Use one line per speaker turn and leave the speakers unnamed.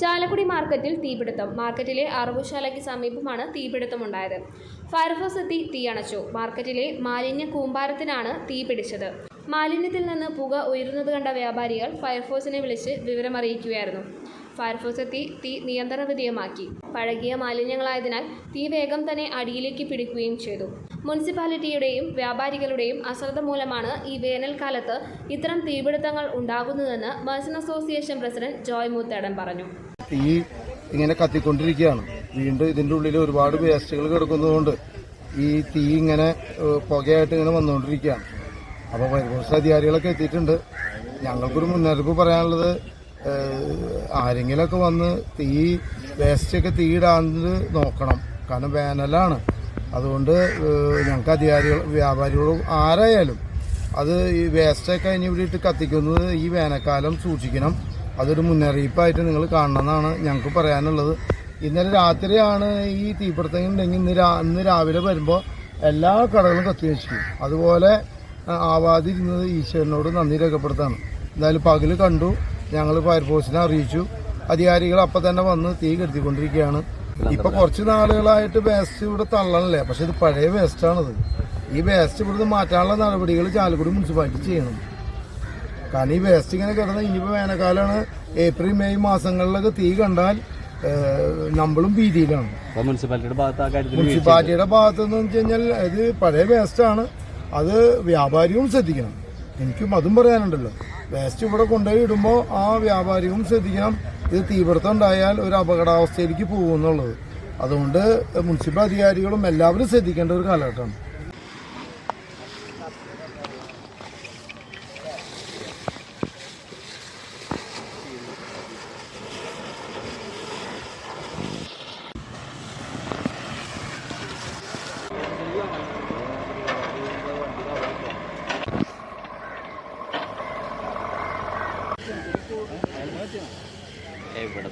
ചാലക്കുടി മാർക്കറ്റിൽ തീപിടുത്തം. മാർക്കറ്റിലെ അറവുശാലയ്ക്ക് സമീപമാണ് തീപിടുത്തമുണ്ടായത്. ഫയർഫോഴ്സ് എത്തി തീയണച്ചു. മാർക്കറ്റിലെ മാലിന്യ കൂമ്പാരത്തിനാണ് തീ പിടിച്ചത് മാലിന്യത്തിൽ നിന്ന് പുക ഉയരുന്നത് കണ്ട വ്യാപാരികൾ ഫയർഫോഴ്സിനെ വിളിച്ച് വിവരമറിയിക്കുകയായിരുന്നു. ഫയർഫോഴ്സ് എത്തി തീ നിയന്ത്രണ വിധേയമാക്കി പഴകിയ മാലിന്യങ്ങളായതിനാൽ തീ വേഗം തന്നെ അടിയിലേക്ക് പിടിക്കുകയും ചെയ്തു. മുനിസിപ്പാലിറ്റിയുടെയും വ്യാപാരികളുടെയും അശ്രദ്ധ മൂലമാണ് ഈ വേനൽക്കാലത്ത് ഇത്തരം തീപിടുത്തങ്ങൾ ഉണ്ടാകുന്നതെന്ന് ബേഴ്സൺ അസോസിയേഷൻ പ്രസിഡന്റ് ജോയ് മൂത്തേടൻ പറഞ്ഞു.
തീ ഇങ്ങനെ കത്തിക്കൊണ്ടിരിക്കുകയാണ്. വീണ്ടും ഇതിന്റെ ഉള്ളിൽ ഒരുപാട് വേസ്റ്റുകൾ കിടക്കുന്നതുകൊണ്ട് ഈ തീ ഇങ്ങനെ പുകയായിട്ട് ഇങ്ങനെ വന്നുകൊണ്ടിരിക്കുകയാണ്. അപ്പോൾ പരിപോഷ അധികാരികളൊക്കെ എത്തിയിട്ടുണ്ട്. ഞങ്ങൾക്കൊരു മുന്നറിയിപ്പ് പറയാനുള്ളത് ഏഹ്, ആരെങ്കിലുമൊക്കെ വന്ന് തീ വേസ്റ്റൊക്കെ തീ ഇടാണ്ട് നോക്കണം. കാരണം വേനലാണ്. അതുകൊണ്ട് ഞങ്ങൾക്ക് അധികാരികൾ വ്യാപാരികളും ആരായാലും അത് ഈ വേസ്റ്റൊക്കെ അതിന് ഇട്ട് കത്തിക്കുന്നത് ഈ വേനൽക്കാലം സൂക്ഷിക്കണം. അതൊരു മുന്നറിയിപ്പായിട്ട് നിങ്ങൾ കാണണമെന്നാണ് ഞങ്ങൾക്ക് പറയാനുള്ളത്. ഇന്നലെ രാത്രിയാണ് ഈ തീപിടുത്തം ഉണ്ടെങ്കിൽ ഇന്ന് രാ ഇന്ന് രാവിലെ വരുമ്പോൾ എല്ലാ കടകളും കത്തി വെച്ചിരിക്കും അതുപോലെ ആവാതിരുന്നത് ഈശ്വരനോട് നന്ദി രേഖപ്പെടുത്താണ് എന്തായാലും പകൽ കണ്ടു. ഞങ്ങൾ ഫയർഫോഴ്സിനെ അറിയിച്ചു. അധികാരികൾ അപ്പം തന്നെ വന്ന് തീ കെടുത്തിക്കൊണ്ടിരിക്കുകയാണ്. ഇപ്പൊ കുറച്ച് നാളുകളായിട്ട് വേസ്റ്റ് ഇവിടെ തള്ളണല്ലേ? പക്ഷെ ഇത് പഴയ വേസ്റ്റാണിത് ഈ വേസ്റ്റ് ഇവിടുന്ന് മാറ്റാനുള്ള നടപടികൾ ചാലക്കുടി മുനിസിപ്പാലിറ്റി ചെയ്യണം. കാരണം ഈ വേസ്റ്റ് ഇങ്ങനെ കിടന്ന് ഇനിയിപ്പോൾ വേനൽക്കാലമാണ് ഏപ്രിൽ മെയ് മാസങ്ങളിലൊക്കെ തീ കണ്ടാൽ നമ്മളും ഭീതിയിലാണ്.
മുനിസിപ്പാലിറ്റിയുടെ ഭാഗത്ത്
എന്ന് വെച്ച് കഴിഞ്ഞാൽ ഇത് പഴയ വേസ്റ്റാണ് അത് വ്യാപാരിയും ശ്രദ്ധിക്കണം. എനിക്കും അതും പറയാനുണ്ടല്ലോ. വേസ്റ്റ് ഇവിടെ കൊണ്ടുപോയി ഇടുമ്പോൾ ആ വ്യാപാരിയും ശ്രദ്ധിക്കണം. ഇത് തീപിടുത്തം ഉണ്ടായാൽ ഒരു അപകടാവസ്ഥയിലേക്ക് പോകുമെന്നുള്ളത് അതുകൊണ്ട് മുനിസിപ്പൽ അധികാരികളും എല്ലാവരും ശ്രദ്ധിക്കേണ്ട ഒരു കാലഘട്ടമാണ്.
എവിടെ